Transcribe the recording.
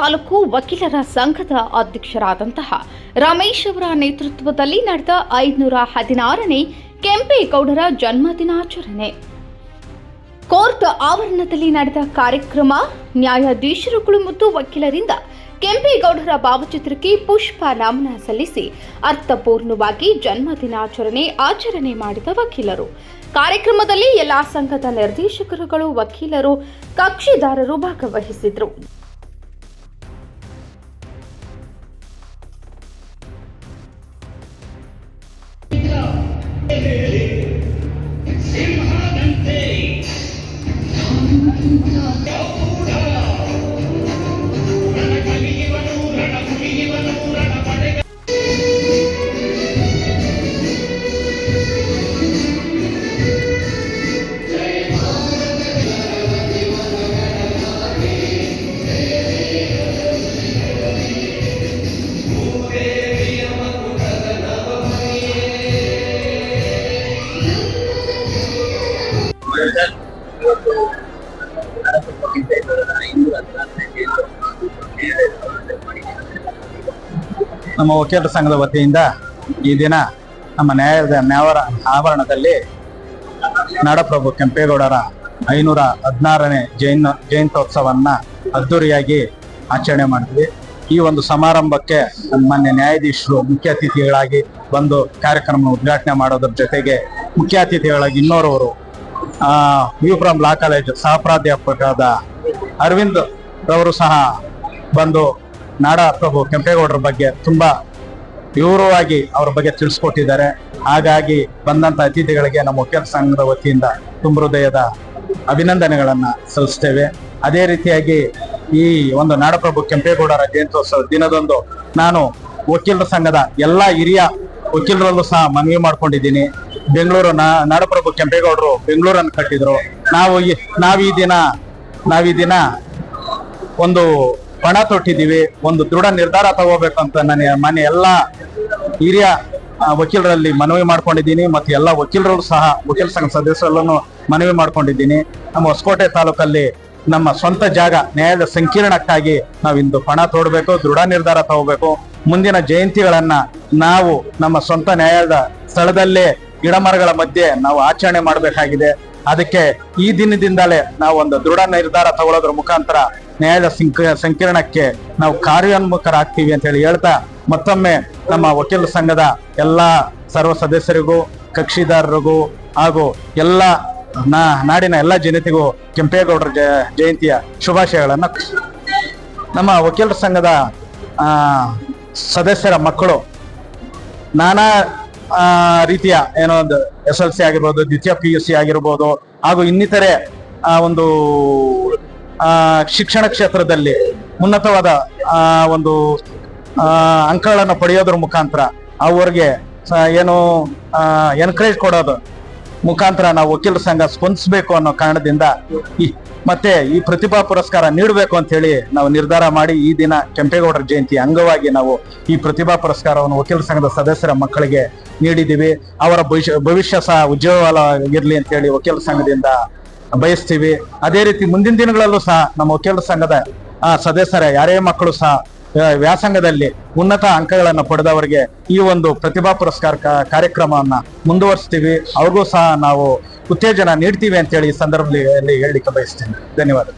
ತಾಲೂಕು ವಕೀಲರ ಸಂಘದ ಅಧ್ಯಕ್ಷರಾದಂತಹ ರಮೇಶ್ ಅವರ ನೇತೃತ್ವದಲ್ಲಿ ನಡೆದ ಐದುನೂರ ಹದಿನಾರನೇ ಕೆಂಪೇಗೌಡರ ಜನ್ಮದಿನಾಚರಣೆ ಕೋರ್ಟ್ ಆವರಣದಲ್ಲಿ ನಡೆದ ಕಾರ್ಯಕ್ರಮ ನ್ಯಾಯಾಧೀಶರುಗಳು ಮತ್ತು ವಕೀಲರಿಂದ ಕೆಂಪೇಗೌಡರ ಭಾವಚಿತ್ರಕ್ಕೆ ಪುಷ್ಪ ನಮನ ಸಲ್ಲಿಸಿ ಅರ್ಥಪೂರ್ಣವಾಗಿ ಜನ್ಮದಿನಾಚರಣೆ ಆಚರಣೆ ಮಾಡಿದ ವಕೀಲರು. ಕಾರ್ಯಕ್ರಮದಲ್ಲಿ ಎಲ್ಲಾ ಸಂಘದ ನಿರ್ದೇಶಕರುಗಳು, ವಕೀಲರು, ಕಕ್ಷಿದಾರರು ಭಾಗವಹಿಸಿದ್ರು. సింహదంతే ನಮ್ಮ ವಕೀಲರ ಸಂಘದ ವತಿಯಿಂದ ಈ ದಿನ ನಮ್ಮ ನ್ಯಾಯದ ನ್ಯಾಯವರ ಆವರಣದಲ್ಲಿ ನಾಡಪ್ರಭು ಕೆಂಪೇಗೌಡರ ಐನೂರ ಹದಿನಾರನೇ ಜೈನ ಜಯಂತ್ಯೋತ್ಸವವನ್ನು ಅದ್ದೂರಿಯಾಗಿ ಆಚರಣೆ ಮಾಡಿದ್ವಿ. ಈ ಒಂದು ಸಮಾರಂಭಕ್ಕೆ ಮಾನ್ಯ ನ್ಯಾಯಾಧೀಶರು ಮುಖ್ಯ ಅತಿಥಿಗಳಾಗಿ ಬಂದು ಕಾರ್ಯಕ್ರಮ ಉದ್ಘಾಟನೆ ಮಾಡೋದ್ರ ಜೊತೆಗೆ ಮುಖ್ಯ ಅತಿಥಿಗಳಾಗಿ ಇನ್ನೋರವರು ಆ ಫ್ರಮ್ ಲಾ ಕಾಲೇಜ್ ಸಹ ಪ್ರಾಧ್ಯಾಪಕರಾದ ಅರವಿಂದ್ ರವರು ಸಹ ಬಂದು ನಾಡ ಪ್ರಭು ಕೆಂಪೇಗೌಡರ ಬಗ್ಗೆ ತುಂಬ ವಿವರವಾಗಿ ಅವರ ಬಗ್ಗೆ ತಿಳಿಸ್ಕೊಟ್ಟಿದ್ದಾರೆ. ಹಾಗಾಗಿ ಬಂದಂತ ಅತಿಥಿಗಳಿಗೆ ನಮ್ಮ ವಕೀಲ ಸಂಘದ ವತಿಯಿಂದ ತುಂಬ ಹೃದಯದ ಅಭಿನಂದನೆಗಳನ್ನು ಸಲ್ಲಿಸ್ತೇವೆ. ಅದೇ ರೀತಿಯಾಗಿ ಈ ಒಂದು ನಾಡಪ್ರಭು ಕೆಂಪೇಗೌಡರ ಜಯಂತ್ಯೋತ್ಸವ ದಿನದಂದು ನಾನು ವಕೀಲರ ಸಂಘದ ಎಲ್ಲಾ ಹಿರಿಯ ವಕೀಲರಲ್ಲೂ ಸಹ ಮನವಿ ಮಾಡ್ಕೊಂಡಿದ್ದೀನಿ. ಬೆಂಗಳೂರು ನಾಡಪ್ರಭು ಕೆಂಪೇಗೌಡರು ಬೆಂಗಳೂರನ್ನು ಕಟ್ಟಿದ್ರು. ನಾವು ನಾವು ಈ ದಿನ ನಾವೀ ದಿನ ಒಂದು ಪಣ ತೊಟ್ಟಿದ್ದೀವಿ. ಒಂದು ದೃಢ ನಿರ್ಧಾರ ತಗೋಬೇಕಂತ ನಾನು ಮಾನ್ಯ ಎಲ್ಲ ಹಿರಿಯ ವಕೀಲರಲ್ಲಿ ಮನವಿ ಮಾಡ್ಕೊಂಡಿದ್ದೀನಿ ಮತ್ತು ಎಲ್ಲ ವಕೀಲರಲ್ಲೂ ಸಹ ವಕೀಲ ಸಂಘ ಸದಸ್ಯರಲ್ಲೂ ಮನವಿ ಮಾಡ್ಕೊಂಡಿದ್ದೀನಿ. ನಮ್ಮ ಹೊಸಕೋಟೆ ತಾಲೂಕಲ್ಲಿ ನಮ್ಮ ಸ್ವಂತ ಜಾಗ ನ್ಯಾಯದ ಸಂಕೀರ್ಣಕ್ಕಾಗಿ ನಾವಿಂದು ಪಣ ತೋಡಬೇಕು, ದೃಢ ನಿರ್ಧಾರ ತಗೋಬೇಕು. ಮುಂದಿನ ಜಯಂತಿಗಳನ್ನ ನಾವು ನಮ್ಮ ಸ್ವಂತ ನ್ಯಾಯದ ಸ್ಥಳದಲ್ಲೇ ಗಿಡ ಮರಗಳ ಮಧ್ಯೆ ನಾವು ಆಚರಣೆ ಮಾಡಬೇಕಾಗಿದೆ. ಅದಕ್ಕೆ ಈ ದಿನದಿಂದಲೇ ನಾವು ಒಂದು ದೃಢ ನಿರ್ಧಾರ ತಗೊಳ್ಳೋದ್ರ ಮುಖಾಂತರ ನ್ಯಾಯದ ಸಂಕ- ಸಂಕೀರ್ಣಕ್ಕೆ ನಾವು ಕಾರ್ಯೋನ್ಮುಖರಾಗ್ತೀವಿ ಅಂತ ಹೇಳಿ ಹೇಳ್ತಾ ಮತ್ತೊಮ್ಮೆ ನಮ್ಮ ವಕೀಲ ಸಂಘದ ಎಲ್ಲಾ ಸರ್ವ ಸದಸ್ಯರಿಗೂ, ಕಕ್ಷಿದಾರರಿಗೂ ಹಾಗೂ ಎಲ್ಲ ನಾಡಿನ ಎಲ್ಲ ಜನತೆಗೂ ಕೆಂಪೇಗೌಡರ ಜಯಂತಿಯ ಶುಭಾಶಯಗಳನ್ನು. ನಮ್ಮ ವಕೀಲರ ಸಂಘದ ಸದಸ್ಯರ ಮಕ್ಕಳು ನಾನಾ ರೀತಿಯ ಏನೋ ಒಂದು ಎಸ್ ಎಲ್ ಸಿ ಆಗಿರ್ಬೋದು, ದ್ವಿತೀಯ ಪಿ ಯು ಸಿ ಆಗಿರ್ಬೋದು, ಹಾಗೂ ಇನ್ನಿತರೆ, ಆ, ಒಂದು ಶಿಕ್ಷಣ ಕ್ಷೇತ್ರದಲ್ಲಿ ಉನ್ನತವಾದ ಒಂದು ಅಂಕಗಳನ್ನು ಪಡೆಯೋದ್ರ ಮುಖಾಂತರ ಅವ್ರಿಗೆ ಏನು ಎನ್ಕರೇಜ್ ಕೊಡೋದು ಮುಖಾಂತರ ನಾವು ವಕೀಲರ ಸಂಘ ಸ್ಪಂದಿಸಬೇಕು ಅನ್ನೋ ಕಾರಣದಿಂದ ಈ ಮತ್ತೆ ಈ ಪ್ರತಿಭಾ ಪುರಸ್ಕಾರ ನೀಡಬೇಕು ಅಂತ ಹೇಳಿ ನಾವು ನಿರ್ಧಾರ ಮಾಡಿ ಈ ದಿನ ಕೆಂಪೇಗೌಡರ ಜಯಂತಿ ಅಂಗವಾಗಿ ನಾವು ಈ ಪ್ರತಿಭಾ ಪುರಸ್ಕಾರವನ್ನು ವಕೀಲ ಸಂಘದ ಸದಸ್ಯರ ಮಕ್ಕಳಿಗೆ ನೀಡಿದ್ದೀವಿ. ಅವರ ಭವಿಷ್ಯ ಭವಿಷ್ಯ ಸಹ ಇರಲಿ ಅಂತ ಹೇಳಿ ವಕೀಲ ಸಂಘದಿಂದ ಬಯಸ್ತೀವಿ. ಅದೇ ರೀತಿ ಮುಂದಿನ ದಿನಗಳಲ್ಲೂ ಸಹ ನಮ್ಮ ವಕೀಲರ ಸಂಘದ ಸದಸ್ಯರ, ಯಾರೇ ಮಕ್ಕಳು ಸಹ ವ್ಯಾಸಂಗದಲ್ಲಿ ಉನ್ನತ ಅಂಕಗಳನ್ನು ಪಡೆದವರಿಗೆ ಈ ಒಂದು ಪ್ರತಿಭಾ ಪುರಸ್ಕಾರ ಕಾರ್ಯಕ್ರಮವನ್ನ ಮುಂದುವರಿಸ್ತೀವಿ. ಅವ್ರಿಗೂ ಸಹ ನಾವು ಉತ್ತೇಜನ ನೀಡ್ತೀವಿ ಅಂತ ಹೇಳಿ ಈ ಸಂದರ್ಭದಲ್ಲಿ ಹೇಳಲಿಕ್ಕೆ ಬಯಸ್ತೇನೆ. ಧನ್ಯವಾದ